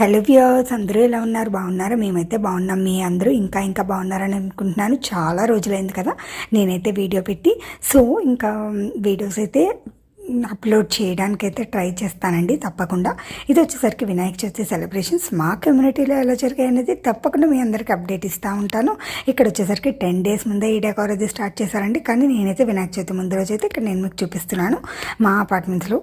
Hello viewers అందరూ ఎలా ఉన్నారు? బాగున్నారా? మేమైతే బాగున్నాం. మీ అందరూ ఇంకా ఇంకా బాగున్నారని అనుకుంటున్నాను. చాలా రోజులైంది కదా. నేనైతే వీడియో పెట్టి సో ఇంకా వీడియోస్ అయితే అప్లోడ్ చేయడానికి అయితే ట్రై చేస్తానండి తప్పకుండా. ఇది వచ్చేసరికి వినాయక చవితి సెలబ్రేషన్స్. మా కమ్యూనిటీలో ఎలా జరిగాయి అనేది తప్పకుండా మీ అందరికీ అప్డేట్ ఇస్తూ ఉంటాను. ఇక్కడ వచ్చేసరికి టెన్ డేస్ ముందే ఈ డెకోర్ అది స్టార్ట్ చేశారండి. కానీ నేనైతే వినాయక చవితి ముందు రోజు అయితే ఇక్కడ నేను మీకు చూపిస్తున్నాను. మా అపార్ట్మెంట్స్లో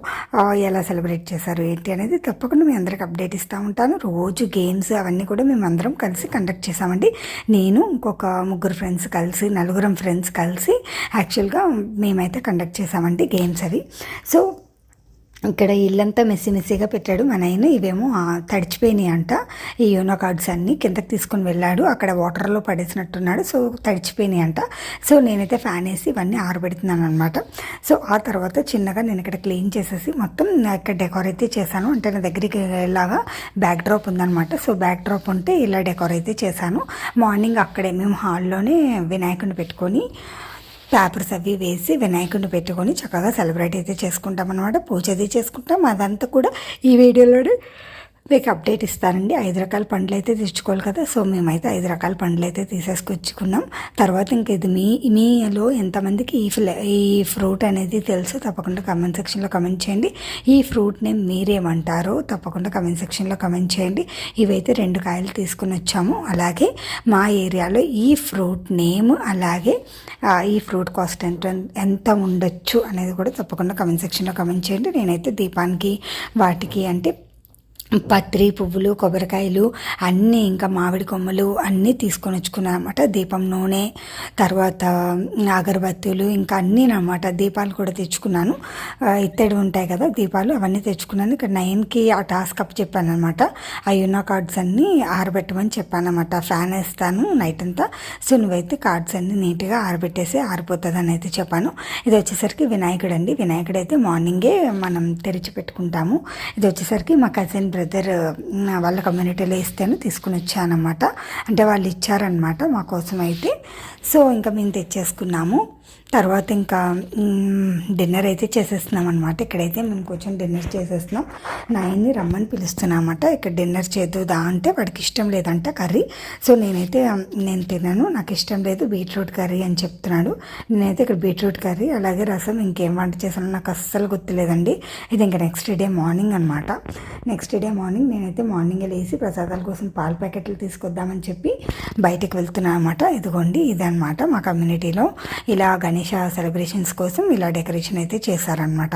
ఎలా సెలబ్రేట్ చేశారు ఏంటి అనేది తప్పకుండా మీ అందరికి అప్డేట్ ఇస్తూ ఉంటాను. రోజు గేమ్స్ అవన్నీ కూడా మేము అందరం కలిసి కండక్ట్ చేసామండి నేను ఇంకొక ముగ్గురు ఫ్రెండ్స్ కలిసి నలుగురం ఫ్రెండ్స్ కలిసి యాక్చువల్గా మేమైతే కండక్ట్ చేసామండి గేమ్స్ అవి. సో ఇక్కడ ఇల్లంతా మెస్సి మెస్సిగా పెట్టాడు మా నాయన. ఇవేమో తడిచిపోయినాయి అంట. ఈ యోనో కార్డ్స్ అన్నీ కిందకి తీసుకొని వెళ్ళాడు. అక్కడ వాటర్లో పడేసినట్టున్నాడు. సో తడిచిపోయినాయి అంట. సో నేనైతే ఫ్యాన్ వేసి ఇవన్నీ ఆరబెడుతున్నాను అనమాట సో ఆ తర్వాత చిన్నగా నేను ఇక్కడ క్లీన్ చేసేసి మొత్తం ఇక్కడ డెకోర్ అయితే చేశాను. అంటే నా దగ్గరికి ఇలాగా బ్యాక్ డ్రాప్ ఉందనమాట సో బ్యాక్ డ్రాప్ ఉంటే ఇలా డెకోర్ అయితే చేశాను. మార్నింగ్ అక్కడే మేము హాల్లోనే వినాయకుడిని పెట్టుకొని పేపర్స్ అవి వేసి వినాయకుడిని పెట్టుకొని చక్కగా సెలబ్రేట్ అయితే చేసుకుంటాం అనమాట పూజ అది చేసుకుంటాం. అదంతా కూడా ఈ వీడియోలో మీకు అప్డేట్ ఇస్తానండి. ఐదు రకాల పండ్లు అయితే తెచ్చుకోవాలి కదా. సో మేమైతే ఐదు రకాల పండ్లు అయితే తీసేసుకొచ్చుకున్నాం. తర్వాత ఇంక ఇది మీ మీలో ఎంతమందికి ఈ ఫ్ల ఈ ఫ్రూట్ అనేది తెలుసు తప్పకుండా కమెంట్ సెక్షన్లో కమెంట్ చేయండి. ఈ ఫ్రూట్ నేమ్ మీరేమంటారో తప్పకుండా కమెంట్ సెక్షన్లో కమెంట్ చేయండి. ఇవైతే రెండు కాయలు తీసుకుని వచ్చాము. అలాగే మా ఏరియాలో ఈ ఫ్రూట్ నేమ్ అలాగే ఈ ఫ్రూట్ కాస్ట్ ఎంత ఎంత ఉండొచ్చు అనేది కూడా తప్పకుండా కమెంట్ సెక్షన్లో కమెంట్ చేయండి. నేనైతే దీపానికి వాటికి అంటే పత్రి పువ్వులు కొబ్బరికాయలు అన్నీ ఇంకా మామిడి కొమ్మలు అన్నీ తీసుకొని వచ్చుకున్నాను అనమాట దీపం నూనె తర్వాత అగరబత్తులు ఇంకా అన్నీ అనమాట దీపాలు కూడా తెచ్చుకున్నాను. ఇత్తడి ఉంటాయి కదా దీపాలు అవన్నీ తెచ్చుకున్నాను. ఇక్కడ నైన్కి ఆ టాస్క్ అప్ చెప్పాను అనమాట ఆ యూనో కార్డ్స్ అన్నీ ఆరబెట్టమని చెప్పాను అనమాట ఫ్యాన్ వేస్తాను నైట్ అంతా. సో నువ్వైతే కార్డ్స్ అన్నీ నీట్గా ఆరబెట్టేసి ఆరిపోతుంది అని అయితే చెప్పాను. ఇది వచ్చేసరికి వినాయకుడు అండి. వినాయకుడు అయితే మార్నింగే మనం తెరిచి పెట్టుకుంటాము. ఇది వచ్చేసరికి మా కజిన్ బ్రదర్ వాళ్ళ కమ్యూనిటీలో ఇస్తేనే తీసుకుని వచ్చానమాట అంటే వాళ్ళు ఇచ్చారనమాట మా కోసం అయితే సో ఇంకా మేము తెచ్చేసుకున్నాము. తర్వాత ఇంకా డిన్నర్ అయితే చేసేస్తున్నాం అనమాట ఇక్కడైతే మేము కొంచెం డిన్నర్ చేసేస్తున్నాం. నాయన్ని రమ్మని పిలుస్తున్నామట. ఇక్కడ డిన్నర్ చేద్దుదా అంటే వాడికి ఇష్టం లేదంట కర్రీ. సో నేనైతే నేను తిన్నాను నాకు ఇష్టం లేదు బీట్రూట్ కర్రీ అని చెప్తున్నాడు. నేనైతే ఇక్కడ బీట్రూట్ కర్రీ అలాగే రసం ఇంకేం వంట చేసానో నాకు అస్సలు గుర్తులేదండి. ఇది ఇంకా నెక్స్ట్ డే మార్నింగ్ అనమాట నెక్స్ట్ డే మార్నింగ్ నేనైతే మార్నింగ్ లేసి ప్రసాదాల కోసం పాల ప్యాకెట్లు తీసుకొద్దామని చెప్పి బయటకు వెళ్తున్నాను అనమాట ఇదిగోండి ఇది అనమాట మా కమ్యూనిటీలో. ఇలా గణేష సెలబ్రేషన్స్ కోసం ఇలా డెకరేషన్ అయితే చేశారనమాట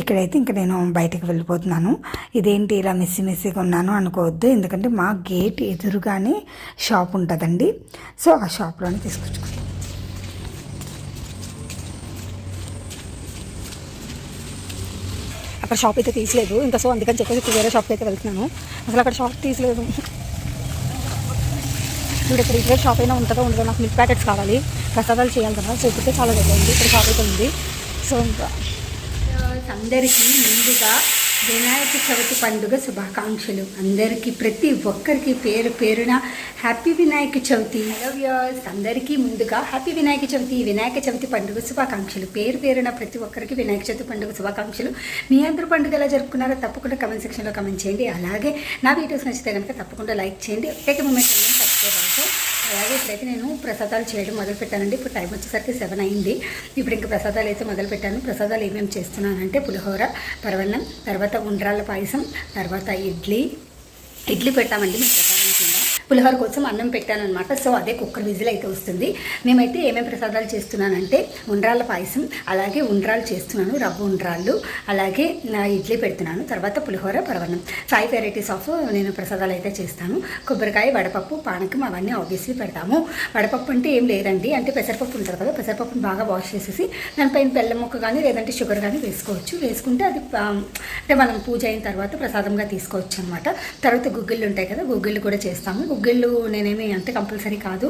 ఇక్కడైతే ఇంకా నేను బయటకు వెళ్ళిపోతున్నాను. ఇదేంటి ఇలా మిస్సి మిస్సిగా ఉన్నాను అనుకోవద్దు ఎందుకంటే మా గేట్ ఎదురుగానే షాప్ ఉంటుందండి. సో ఆ షాప్లోనే తీసుకొచ్చుకుంటాం అక్కడ షాప్ అయితే తీసలేదు ఇంకా సో అందుకని చెప్పేసి వేరే షాప్కి అయితే వెళ్తున్నాను. అసలు అక్కడ షాప్ తీసలేదు ఇప్పుడు ఇక్కడ ఇక్కడే షాప్ అయినా ఉంటుందో? ఉండదో నాకు మిల్క్ ప్యాకెట్స్ కావాలి. ప్రసాదాలు చేయాలి కదా. సో ఇప్పుడైతే చాలా దగ్గర ఉంది. ఇక్కడ షాప్ అయితే ఉంది. సో ఇంకా అందరికీ ముందుగా వినాయక చవితి పండుగ శుభాకాంక్షలు. అందరికీ ప్రతి ఒక్కరికి పేరు పేరున happy Vinayaka Chavithi. Hello viewers అందరికీ ముందుగా హ్యాపీ వినాయక చవితి వినాయక చవితి పండుగ శుభాకాంక్షలు. పేరు పేరున ప్రతి ఒక్కరికి వినాయక చవితి పండుగ శుభాకాంక్షలు. మీ అందరూ పండుగ ఎలా జరుపుకున్నారో తప్పకుండా కమెంట్ సెక్షన్లో కమెంట్ చేయండి. అలాగే నా వీడియోస్ నచ్చితే కనుక తప్పకుండా లైక్ చేయండి. టేక్ మూమెంట్ సబ్స్క్రైబ్ అలాగే ఇప్పుడైతే నేను ప్రసాదాలు చేయడం మొదలు పెట్టానండి ఇప్పుడు టైం వచ్చేసరికి సెవెన్ అయింది. ఇప్పుడు ఇంకా ప్రసాదాలు అయితే మొదలు పెట్టాను ప్రసాదాలు ఏమేమి చేస్తున్నానంటే పులిహోర పరవన్నం తర్వాత ఉండ్రాళ్ళ పాయసం తర్వాత ఇడ్లీ. ఇడ్లీ పెట్టామండి మేము ప్రసాదం కింద. పులిహోర కోసం అన్నం పెట్టాను అనమాట సో అదే కుక్కర్ విజిల్ అయితే వస్తుంది. మేమైతే ఏమేమి ప్రసాదాలు చేస్తున్నానంటే ఉండ్రాళ్ళ పాయసం అలాగే ఉండ్రాలు చేస్తున్నాను రవ్వ ఉండ్రాళ్ళు అలాగే నా ఇడ్లీ పెడుతున్నాను తర్వాత పులిహోర పరవన్నం. ఫైవ్ వెరైటీస్ ఆఫ్ నేను ప్రసాదాలు అయితే చేస్తాను. కొబ్బరికాయ వడపప్పు పానకం అవన్నీ ఆబ్వియస్లీ పెడతాము. వడపప్పు అంటే ఏం లేదండి. అంటే పెసరపప్పు ఉంటుంది కదా పెసరపప్పును బాగా వాష్ చేసేసి దానిపైన బెల్లం ముక్క కానీ లేదంటే షుగర్ కానీ వేసుకోవచ్చు. వేసుకుంటే అది అంటే మనం పూజ అయిన తర్వాత ప్రసాదంగా తీసుకోవచ్చు అనమాట తర్వాత గుగ్గిళ్ళు ఉంటాయి కదా గుగ్గిళ్ళు కూడా చేస్తాము. గుగ్గిళ్ళు నేనేమి అంత కంపల్సరీ కాదు.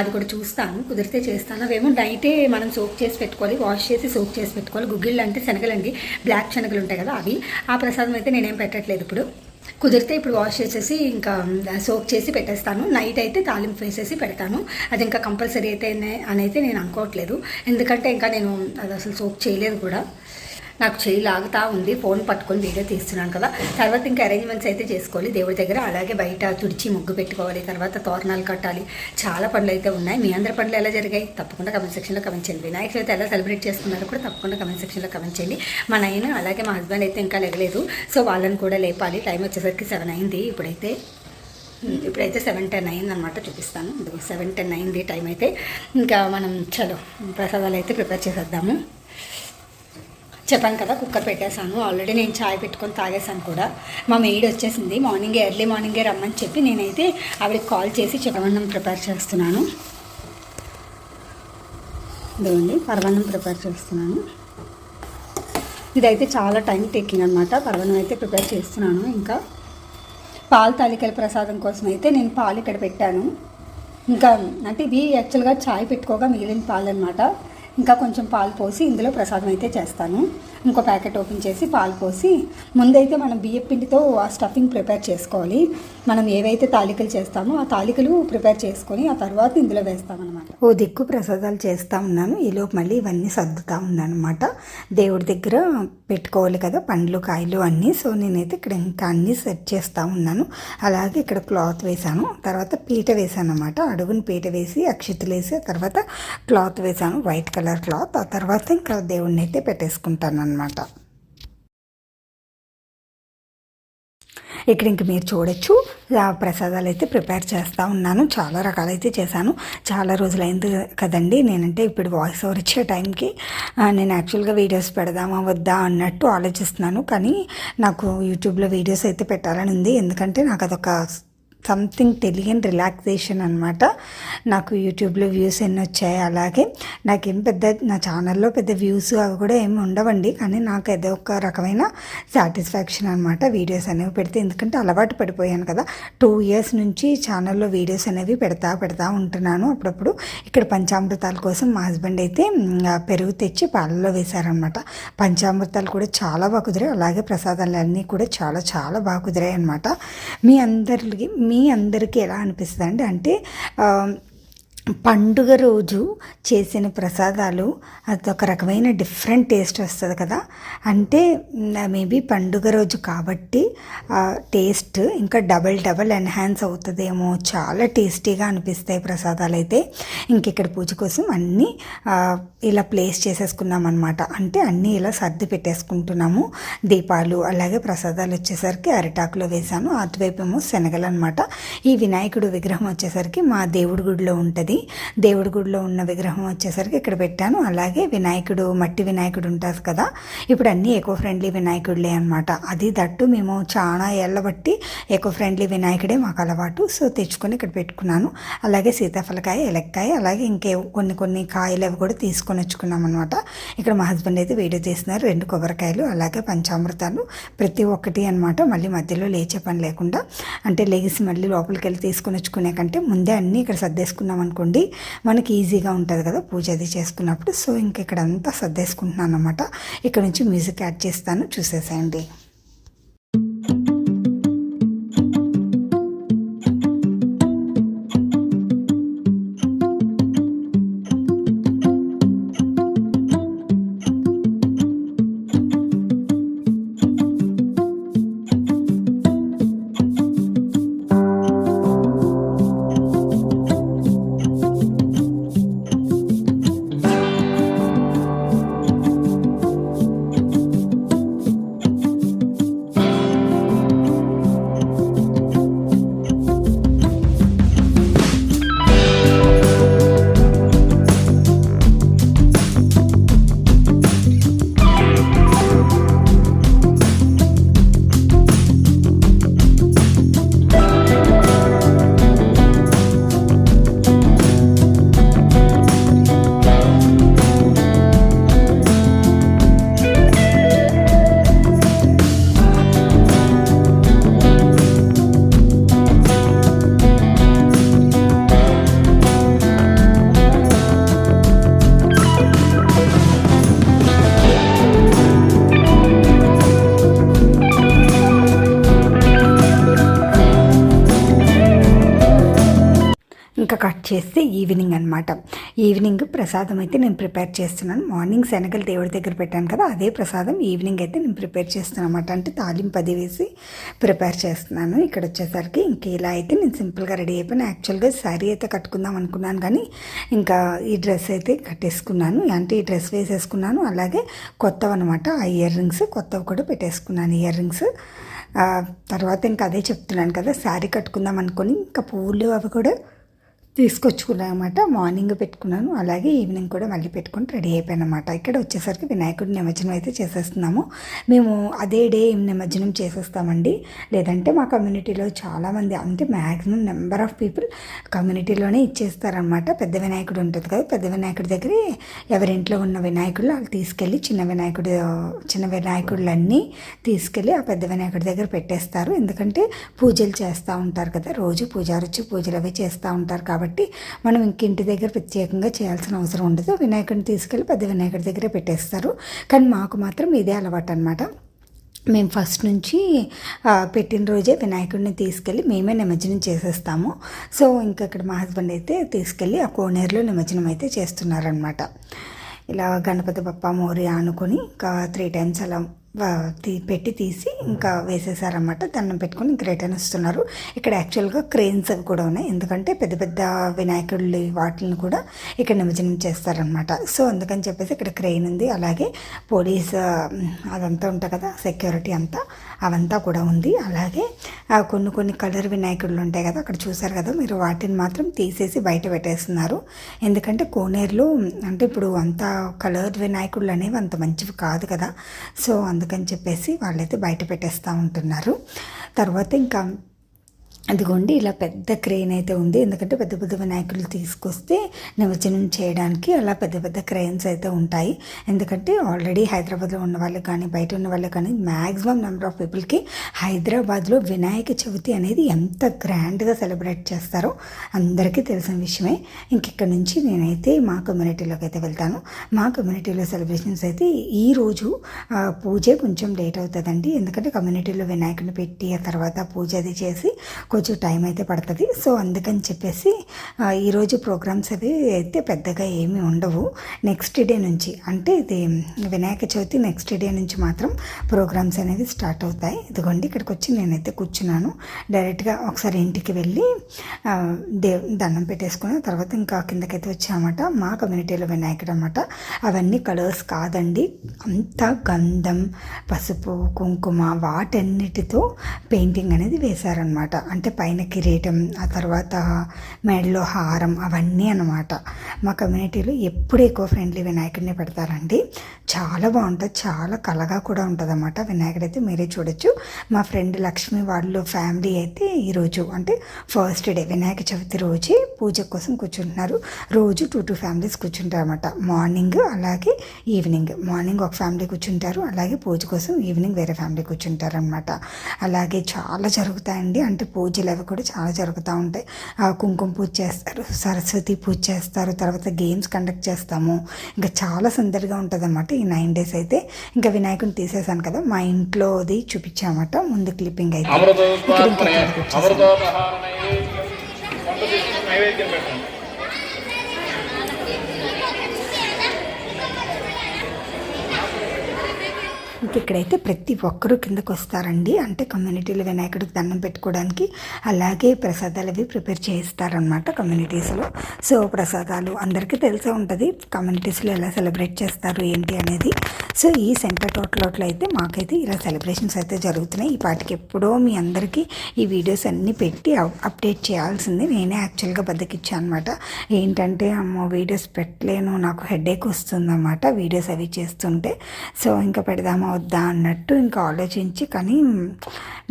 అది కూడా చూస్తాను. కుదిరితే చేస్తాను. అవేమో నైటే మనం సోక్ చేసి పెట్టుకోవాలి. వాష్ చేసి సోక్ చేసి పెట్టుకోవాలి. గుగ్గిళ్ళు అంటే శనగలండి. బ్లాక్ శనగలు ఉంటాయి కదా అవి. ఆ ప్రసాదం అయితే నేనేం పెట్టట్లేదు ఇప్పుడు. కుదిరితే ఇప్పుడు వాష్ చేసేసి ఇంకా సోక్ చేసి పెట్టేస్తాను. నైట్ అయితే తాలింపు వేసేసి పెడతాను. అది ఇంకా కంపల్సరీ అయితే అని అయితే నేను అనుకోవట్లేదు. ఎందుకంటే ఇంకా నేను అది అసలు సోక్ చేయలేదు కూడా. నాకు చేయి లాగుతా ఉంది ఫోన్ పట్టుకొని వీడియో తీస్తున్నాను కదా. తర్వాత ఇంకా అరేంజ్మెంట్స్ అయితే చేసుకోవాలి. దేవుడి దగ్గర అలాగే బయట తుడిచి ముగ్గు పెట్టుకోవాలి. తర్వాత తోరణాలు కట్టాలి. చాలా పనులు అయితే ఉన్నాయి. మీ అందరి పనులు ఎలా జరిగాయి? తప్పకుండా కమెంట్ సెక్షన్లో కమెంట్ చేయండి. వినాయక చవితి ఎలా సెలబ్రేట్ చేసుకున్నారో కూడా తప్పకుండా కమెంట్ సెక్షన్లో కమెంట్ చేయండి. మా నైన్ అలాగే మా హస్బెండ్ అయితే ఇంకా లేగలేదు సో వాళ్ళని కూడా లేపాలి. టైం వచ్చేసరికి సెవెన్ అయింది. ఇప్పుడైతే ఇప్పుడైతే సెవెన్ టెన్ అయింది అనమాట చూపిస్తాను సెవెన్ టెన్ అయింది. టైం అయితే ఇంకా మనం చలో ప్రసాదాలు అయితే ప్రిపేర్ చేసేద్దాము. చెప్పాను కదా కుక్కర్ పెట్టేశాను. ఆల్రెడీ నేను చాయ్ పెట్టుకొని తాగేశాను కూడా. మా మెయిడ్ వచ్చేసింది. మార్నింగే ఎర్లీ మార్నింగే రమ్మని చెప్పి నేనైతే ఆవిడకి కాల్ చేసి చెప్పమన్నం ప్రిపేర్ చేస్తున్నాను. ఇదిగోండి పరవన్నం ప్రిపేర్ చేస్తున్నాను. ఇదైతే చాలా టైం టేకింగ్ అనమాట పరవన్నం అయితే ప్రిపేర్ చేస్తున్నాను ఇంకా. పాలు తాలికల ప్రసాదం కోసం అయితే నేను పాలు ఇక్కడ పెట్టాను. ఇంకా అంటే ఇది యాక్చువల్గా చాయ్ పెట్టుకోగా మిగిలిన పాలు అనమాట ఇంకా కొంచెం పాలు పోసి ఇందులో ప్రసాదం అయితే చేస్తాను. ఇంకో ప్యాకెట్ ఓపెన్ చేసి పాలు పోసి ముందైతే మనం బియ్యం పిండితో ఆ స్టఫింగ్ ప్రిపేర్ చేసుకోవాలి. మనం ఏవైతే తాలికలు చేస్తామో ఆ తాలికలు ప్రిపేర్ చేసుకొని ఆ తర్వాత ఇందులో వేస్తామన్నమాట. ఓ దిక్కు ప్రసాదాలు చేస్తూ ఉన్నాను. ఈలోపు మళ్ళీ ఇవన్నీ సర్దుతూ ఉన్నాను అనమాట దేవుడి దగ్గర పెట్టుకోవాలి కదా పండ్లు కాయలు అన్నీ. సో నేనైతే ఇక్కడ ఇంకా అన్నీ సెట్ చేస్తూ ఉన్నాను. అలాగే ఇక్కడ క్లాత్ వేసాను తర్వాత పీట వేసాను అనమాట అడుగుని పీట వేసి అక్షితులు వేసి ఆ తర్వాత క్లాత్ వేసాను వైట్ కలర్ క్లాత్. ఆ తర్వాత ఇంకా దేవుడిని అయితే పెట్టేసుకుంటాను అనమాట ఇక్కడ ఇంక మీరు చూడొచ్చు. ఆ ప్రసాదాలు అయితే ప్రిపేర్ చేస్తూ ఉన్నాను. చాలా రకాలైతే చేశాను. చాలా రోజులైంది కదండి. నేనంటే ఇప్పుడు వాయిస్ ఓవర్ ఇచ్చే టైంకి నేను యాక్చువల్గా వీడియోస్ పెడదామా వద్దా అన్నట్టు ఆలోచిస్తున్నాను. కానీ నాకు యూట్యూబ్లో వీడియోస్ అయితే పెట్టాలని ఉంది. ఎందుకంటే నాకు అదొక సంథింగ్ తెలియని రిలాక్సేషన్ అనమాట నాకు యూట్యూబ్లో వ్యూస్ ఎన్ని వచ్చాయి అలాగే. నాకేం పెద్ద నా ఛానల్లో పెద్ద వ్యూస్ అవి కూడా ఏమి ఉండవండి. కానీ నాకు ఏదో ఒక రకమైన సాటిస్ఫాక్షన్ అనమాట వీడియోస్ అనేవి పెడితే. ఎందుకంటే అలవాటు పడిపోయాను కదా. టూ ఇయర్స్ నుంచి ఛానల్లో వీడియోస్ అనేవి పెడతా పెడతా ఉంటున్నాను అప్పుడప్పుడు. ఇక్కడ పంచామృతాల కోసం మా హస్బెండ్ అయితే పెరుగు తెచ్చి పాలలో వేశారనమాట పంచామృతాలు కూడా చాలా బాగా కుదిరాయి. అలాగే ప్రసాదాలు అన్నీ కూడా చాలా చాలా బాగా కుదిరాయి అనమాట మీ అందరికి మీ అందరికీ ఎలా అనిపిస్తుంది అండి అంటే పండుగ రోజు చేసిన ప్రసాదాలు అదొక రకమైన డిఫరెంట్ టేస్ట్ వస్తుంది కదా. అంటే మేబీ పండుగ రోజు కాబట్టి టేస్ట్ ఇంకా డబల్ డబల్ ఎన్హాన్స్ అవుతుందేమో. చాలా టేస్టీగా అనిపిస్తాయి ప్రసాదాలు అయితే ఇంక ఇక్కడ పూజ కోసం అన్నీ ఇలా ప్లేస్ చేసేసుకున్నాం అనమాట అంటే అన్నీ ఇలా సర్ది పెట్టేసుకుంటున్నాము. దీపాలు అలాగే ప్రసాదాలు వచ్చేసరికి అరిటాకులో వేశాను. అటువైపు ఏమో శనగలు అనమాట ఈ వినాయకుడు విగ్రహం వచ్చేసరికి మా దేవుడి గుడిలో ఉంటుంది. దేవుడి గుడిలో ఉన్న విగ్రహం వచ్చేసరికి ఇక్కడ పెట్టాను. అలాగే వినాయకుడు మట్టి వినాయకుడు ఉంటుంది కదా. ఇప్పుడు అన్నీ ఎకో ఫ్రెండ్లీ వినాయకుడులే అనమాట అది దట్టు మేము చాలా ఏళ్ళ బట్టి ఎకో ఫ్రెండ్లీ వినాయకుడే మాకు అలవాటు. సో తెచ్చుకొని ఇక్కడ పెట్టుకున్నాను. అలాగే సీతాఫలకాయ ఎలక్కాయ అలాగే ఇంకే కొన్ని కొన్ని కాయలు అవి కూడా తీసుకొని వచ్చుకున్నాం అనమాట ఇక్కడ మా హస్బెండ్ అయితే వీడియో తీస్తున్నారు. రెండు కొబ్బరికాయలు అలాగే పంచామృతాలు ప్రతి ఒక్కటి అనమాట మళ్ళీ మధ్యలో లేచే పని లేకుండా. అంటే లేచి మళ్ళీ లోపలికి వెళ్ళి తీసుకొని వచ్చుకునే కంటే ముందే అన్నీ ఇక్కడ సర్దేసుకున్నాం అనుకోండి. మనకి ఈజీగా ఉంటుంది కదా పూజ అది చేసుకున్నప్పుడు. సో ఇంక ఇక్కడ అంతా సర్దేసుకుంటున్నాను అనమాట ఇక్కడ నుంచి మ్యూజిక్ యాడ్ చేస్తాను. చూసేసేయండి. చేస్తే ఈవినింగ్ అనమాట ఈవినింగ్ ప్రసాదం అయితే నేను ప్రిపేర్ చేస్తున్నాను. మార్నింగ్ శనగలు దేవుడి దగ్గర పెట్టాను కదా అదే ప్రసాదం ఈవినింగ్ అయితే నేను ప్రిపేర్ చేస్తున్నాను అనమాట అంటే తాలింపు అది వేసి ప్రిపేర్ చేస్తున్నాను. ఇక్కడ వచ్చేసరికి ఇంక ఇలా అయితే నేను సింపుల్గా రెడీ అయిపోయాను. యాక్చువల్గా శారీ అయితే కట్టుకుందాం అనుకున్నాను కానీ ఇంకా ఈ డ్రెస్ అయితే కట్టేసుకున్నాను. అంటే ఈ డ్రెస్ వేసేసుకున్నాను. అలాగే కొత్తవి అనమాట ఆ ఇయర్ రింగ్స్ కొత్తవి కూడా పెట్టేసుకున్నాను ఇయర్ రింగ్స్. తర్వాత ఇంకా అదే చెప్తున్నాను కదా శారీ కట్టుకుందాం అనుకొని ఇంకా పూలు అవి కూడా తీసుకొచ్చుకున్నాను అనమాట మార్నింగ్ పెట్టుకున్నాను. అలాగే ఈవినింగ్ కూడా మళ్ళీ పెట్టుకుని రెడీ అయిపోయాను అనమాట ఇక్కడ వచ్చేసరికి వినాయకుడి నిమజ్జనం అయితే చేసేస్తున్నాము. మేము అదే డే నిమజ్జనం చేసేస్తామండి. లేదంటే మా కమ్యూనిటీలో చాలామంది అంటే మ్యాక్సిమం నెంబర్ ఆఫ్ పీపుల్ కమ్యూనిటీలోనే ఇచ్చేస్తారనమాట పెద్ద వినాయకుడు ఉంటుంది కదా పెద్ద వినాయకుడి దగ్గర ఎవరింట్లో ఉన్న వినాయకుడు వాళ్ళు తీసుకెళ్ళి చిన్న వినాయకుడు చిన్న వినాయకుడులన్నీ తీసుకెళ్ళి ఆ పెద్ద వినాయకుడి దగ్గర పెట్టేస్తారు. ఎందుకంటే పూజలు చేస్తూ ఉంటారు కదా రోజు పూజారు వచ్చి పూజలు అవి చేస్తూ ఉంటారు కాబట్టి కాబట్టి మనం ఇంకింటి దగ్గర ప్రత్యేకంగా చేయాల్సిన అవసరం ఉండదు. వినాయకుడిని తీసుకెళ్ళి పెద్ద వినాయకుడి దగ్గరే పెట్టేస్తారు. కానీ మాకు మాత్రం ఇదే అలవాటు అనమాట మేము ఫస్ట్ నుంచి పెట్టిన రోజే వినాయకుడిని తీసుకెళ్ళి మేమే నిమజ్జనం చేసేస్తాము. సో ఇంకా ఇక్కడ మా హస్బెండ్ అయితే తీసుకెళ్ళి ఆ కోనేరులో నిమజ్జనం అయితే చేస్తున్నారనమాట ఇలా గణపతి బప్ప మోరి అనుకొని ఇంకా త్రీ టైమ్స్ అలా పెట్టి తీసి ఇంకా వేసేసారన్నమాట. దండం పెట్టుకొని ఇంక రిటర్న్ వస్తున్నారు. ఇక్కడ యాక్చువల్గా క్రెయిన్స్ అవి కూడా ఉన్నాయి. ఎందుకంటే పెద్ద పెద్ద వినాయకుడి వాటిని కూడా ఇక్కడ నిమజ్జనం చేస్తారనమాట సో అందుకని చెప్పేసి ఇక్కడ క్రెయిన్ ఉంది. అలాగే పోలీస్ అదంతా ఉంటుంది కదా సెక్యూరిటీ అంతా. అవంతా కూడా ఉంది. అలాగే కొన్ని కొన్ని కలర్ వినాయకుడులు ఉంటాయి కదా అక్కడ చూసారు కదా మీరు వాటిని మాత్రం తీసేసి బయట పెట్టేస్తున్నారు. ఎందుకంటే కోనేరులో అంటే ఇప్పుడు అంత కలర్ వినాయకుడులు అనేవి అంత మంచివి కాదు కదా. సో అందుకని చెప్పేసి వాళ్ళైతే బయట పెట్టేస్తూ ఉంటున్నారు. తర్వాత ఇంకా అదిగోండి ఇలా పెద్ద క్రెయిన్ అయితే ఉంది. ఎందుకంటే పెద్ద పెద్ద వినాయకులు తీసుకొస్తే నిమజ్జనం చేయడానికి అలా పెద్ద పెద్ద క్రెయిన్స్ అయితే ఉంటాయి. ఎందుకంటే ఆల్రెడీ హైదరాబాద్లో ఉన్న వాళ్ళకి కానీ బయట ఉన్న వాళ్ళకి కానీ మ్యాక్సిమం నెంబర్ ఆఫ్ పీపుల్కి హైదరాబాద్లో వినాయక చవితి అనేది ఎంత గ్రాండ్గా సెలబ్రేట్ చేస్తారో అందరికీ తెలిసిన విషయమే. ఇంక నుంచి నేనైతే మా కమ్యూనిటీలోకి అయితే వెళ్తాను. మా కమ్యూనిటీలో సెలబ్రేషన్స్ అయితే ఈ రోజు పూజే కొంచెం లేట్ అవుతుందండి. ఎందుకంటే కమ్యూనిటీలో వినాయకుని పెట్టి ఆ తర్వాత పూజ అది చేసి కొంచెం టైం అయితే పడుతుంది. సో అందుకని చెప్పేసి ఈరోజు ప్రోగ్రామ్స్ అవి అయితే పెద్దగా ఏమీ ఉండవు. నెక్స్ట్ డే నుంచి అంటే ఇది వినాయక చవితి నెక్స్ట్ డే నుంచి మాత్రం ప్రోగ్రామ్స్ అనేవి స్టార్ట్ అవుతాయి. ఇదిగోండి ఇక్కడికి వచ్చి నేనైతే కూర్చున్నాను. డైరెక్ట్గా ఒకసారి ఇంటికి వెళ్ళి దే దండం పెట్టేసుకున్న తర్వాత ఇంకా కిందకైతే వచ్చామట. మా కమ్యూనిటీలో వినాయకుడు అనమాట అవన్నీ కలర్స్ కాదండి. అంత గంధం పసుపు కుంకుమ వాటన్నిటితో పెయింటింగ్ అనేది వేశారనమాట అంటే పైన కిరీటం ఆ తర్వాత మెడలో హారం అవన్నీ అనమాట మా కమ్యూనిటీలో ఎప్పుడు ఎక్కువ ఫ్రెండ్లీ వినాయకుడిని పెడతారండి. చాలా బాగుంటుంది చాలా కలగా కూడా ఉంటుంది అనమాట వినాయకుడు అయితే మీరే చూడొచ్చు. మా ఫ్రెండ్ లక్ష్మి వాళ్ళు ఫ్యామిలీ అయితే ఈరోజు అంటే ఫస్ట్ డే వినాయక చవితి రోజే పూజ కోసం కూర్చుంటున్నారు. రోజు టూ టూ ఫ్యామిలీస్ కూర్చుంటారు అనమాట మార్నింగ్ అలాగే ఈవినింగ్. మార్నింగ్ ఒక ఫ్యామిలీ కూర్చుంటారు అలాగే పూజ కోసం ఈవినింగ్ వేరే ఫ్యామిలీ కూర్చుంటారు అనమాట అలాగే చాలా జరుగుతాయండి. అంటే పూజ పూజలు అవి కూడా చాలా జరుగుతూ ఉంటాయి. ఆ కుంకుమ పూజ చేస్తారు సరస్వతి పూజ చేస్తారు తర్వాత గేమ్స్ కండక్ట్ చేస్తాము. ఇంకా చాలా సందడిగా ఉంటుంది అనమాట ఈ నైన్ డేస్ అయితే. ఇంకా వినాయకుని తీసేసాను కదా మా ఇంట్లోది చూపించామట ముందు క్లిప్పింగ్ అయితే. ఇక్కడ ఇంకా అమృతోత్పాదనే ఇక్కడికి వచ్చేసాను. అమృతోపహారణే వంట తీసుకుని నైవేద్యం పెట్టండి ఇంక ఇక్కడైతే ప్రతి ఒక్కరూ కిందకు వస్తారండి అంటే కమ్యూనిటీలో వినాయకుడికి దండం పెట్టుకోవడానికి అలాగే ప్రసాదాలు అవి ప్రిపేర్ చేస్తారనమాట కమ్యూనిటీస్లో. సో ప్రసాదాలు అందరికీ తెలిసే ఉంటుంది. కమ్యూనిటీస్లో ఎలా సెలబ్రేట్ చేస్తారు ఏంటి అనేది. సో ఈ సెంటర్ టోటల్ అయితే మాకైతే ఇలా సెలబ్రేషన్స్ అయితే జరుగుతున్నాయి. ఈ పాటికి ఎప్పుడో మీ అందరికీ ఈ వీడియోస్ అన్నీ పెట్టి అప్- అప్డేట్ చేయాల్సింది నేనే యాక్చువల్గా బద్దకిచ్చాను అనమాట ఏంటంటే అమ్మో వీడియోస్ పెట్టలేను నాకు హెడేక్ వస్తుందన్నమాట వీడియోస్ అవి చేస్తుంటే. సో ఇంకా పెడదామా వద్దా అన్నట్టు ఇంకా ఆలోచించి కానీ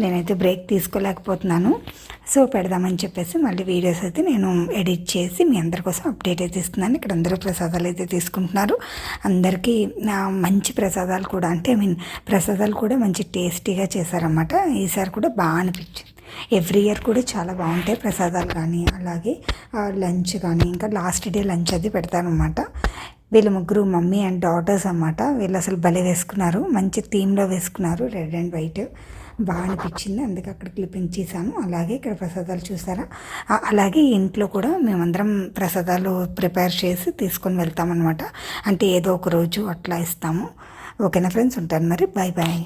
నేనైతే బ్రేక్ తీసుకోలేకపోతున్నాను. సో పెడదామని చెప్పేసి మళ్ళీ వీడియోస్ అయితే నేను ఎడిట్ చేసి మీ అందరి కోసం అప్డేట్ అయితే ఇస్తున్నాను. ఇక్కడ అందరూ ప్రసాదాలు అయితే తీసుకుంటున్నారు. అందరికీ మంచి ప్రసాదాలు కూడా అంటే ఐ మీన్ ప్రసాదాలు కూడా మంచి టేస్టీగా చేశారన్నమాట. ఈసారి కూడా బాగా అనిపించింది. ఎవ్రీ ఇయర్ కూడా చాలా బాగుంటాయి ప్రసాదాలు కానీ అలాగే లంచ్ కానీ ఇంకా లాస్ట్ డే లంచ్ అది పెడతారనమాట వీళ్ళు ముగ్గురు మమ్మీ అండ్ డాటర్స్ అన్నమాట. వీళ్ళు అసలు భలే వేసుకున్నారు. మంచి థీమ్లో వేసుకున్నారు. రెడ్ అండ్ వైట్ బాగా అనిపించింది. అందుకే అక్కడ క్లిప్పింగ్ చేశాను. అలాగే ఇక్కడ ప్రసాదాలు చూసారా? అలాగే ఇంట్లో కూడా మేమందరం ప్రసాదాలు ప్రిపేర్ చేసి తీసుకొని వెళ్తామన్నమాట. అంటే ఏదో ఒక రోజు అట్లా ఇస్తాము. ఓకేనా ఫ్రెండ్స్? ఉంటాను మరి. Bye bye.